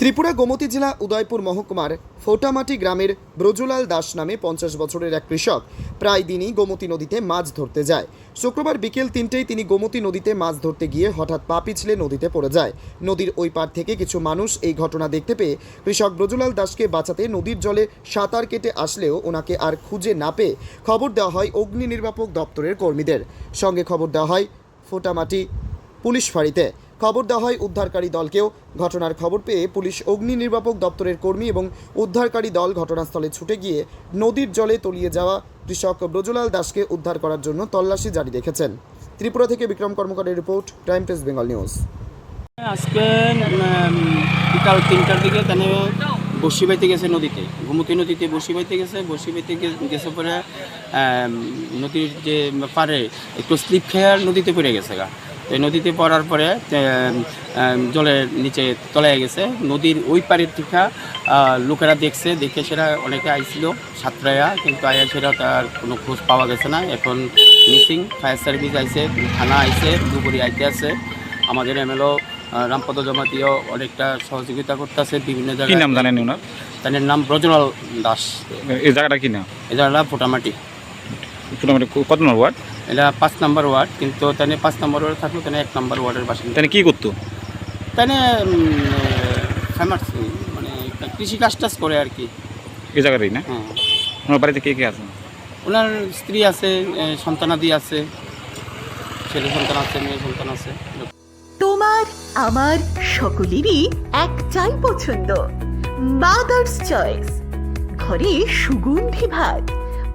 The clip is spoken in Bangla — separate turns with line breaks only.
ত্রিপুরা গোমতী জেলা উদয়পুর মহকুমার ফোটামাটি গ্রামের ব্রজুলাল দাস নামে পঞ্চাশ বছরের এক কৃষক। প্রায় দিনই গোমতী নদীতে মাছ ধরতে যায়। শুক্রবার বিকেল তিনটেই তিনি গোমতী নদীতে মাছ ধরতে গিয়ে হঠাৎ পা পিছলে নদীতে পড়ে যায়। নদীর ওই পার থেকে কিছু মানুষ এই ঘটনা দেখতে পেয়ে কৃষক ব্রজুলাল দাসকে বাঁচাতে নদীর জলে সাঁতার কেটে আসলেও ওনাকে আর খুঁজে না পেয়ে খবর দেওয়া হয় অগ্নি নির্বাপক দপ্তরের কর্মীদের। সঙ্গে খবর দেওয়া হয় ফোটামাটি পুলিশ ফাঁড়িতে। খবর দেওয়া হয় উদ্ধারকারী দলকেও। ঘটনার খবর পেয়ে পুলিশ অগ্নি নির্বাপক দপ্তরের কর্মী এবং উদ্ধারকারী দল ঘটনাস্থলে ছুটে গিয়ে নদীর জলে তলিয়ে যাওয়া কৃষক ব্রজলাল দাসকে উদ্ধার করার জন্য তল্লাশি জারি রেখেছেন। ত্রিপুরা থেকে Bikram কর্মকারের report time press Bengal news.
আজকে বিকাল তিনটার দিকে তানে বসি বাইতে গেছে নদীতে, গোমতী নদীতে বসি বাইতে গেছে, বসি বাইতে গেছে পরে নদীর যে পারে একটু স্লিপ খেয়ে নদীতে পড়ে গেছে গা। এই নদীতে পড়ার পরে জলের নিচে তলায় গেছে। নদীর ওই থেকে আহ, লোকেরা দেখছে দেখে সেটা অনেকে আইছিল সাতরায়া কিন্তু আয়া সেটা তার কোনো খোঁজ পাওয়া গেছে না। এখন মিসিং ফায়ার সার্ভিস আইছে থানা আইছে দুপুরি আইতে আছে। আমাদের এমএলও রামপদ জমাতিও অনেকটা সহযোগিতা করতেছে বিভিন্ন জায়গায়
নাম জানেন ওনার
তাদের নাম ব্রজলাল দাস।
এই জায়গাটা কি নাম?
এটা হলো ফোটামাটি
মোটামুটি কত নম্বর ওয়ার্ড?
এটা পাঁচ নম্বর ওয়ার্ড কিন্তু তানে পাঁচ নম্বর ওয়ার্ড থাকল তানে এক নম্বর ওয়ার্ডের বাসিন্দা।
তাহলে কি করতো?
তানে ফেমাস মানে কৃষি কাজ টাজ করে আর কি।
এই জায়গাটাই না?
হ্যাঁ।
ওনার বাড়িতে কে কে আছে?
ওনার স্ত্রী আছে সন্তানাদি আছে ছেলে সন্তান আছে মেয়ে সন্তান আছে।
তোমার আমার সকলেরই একটাই পছন্দ। মাদার্স চয়েস ঘরে সুগন্ধি ভাত।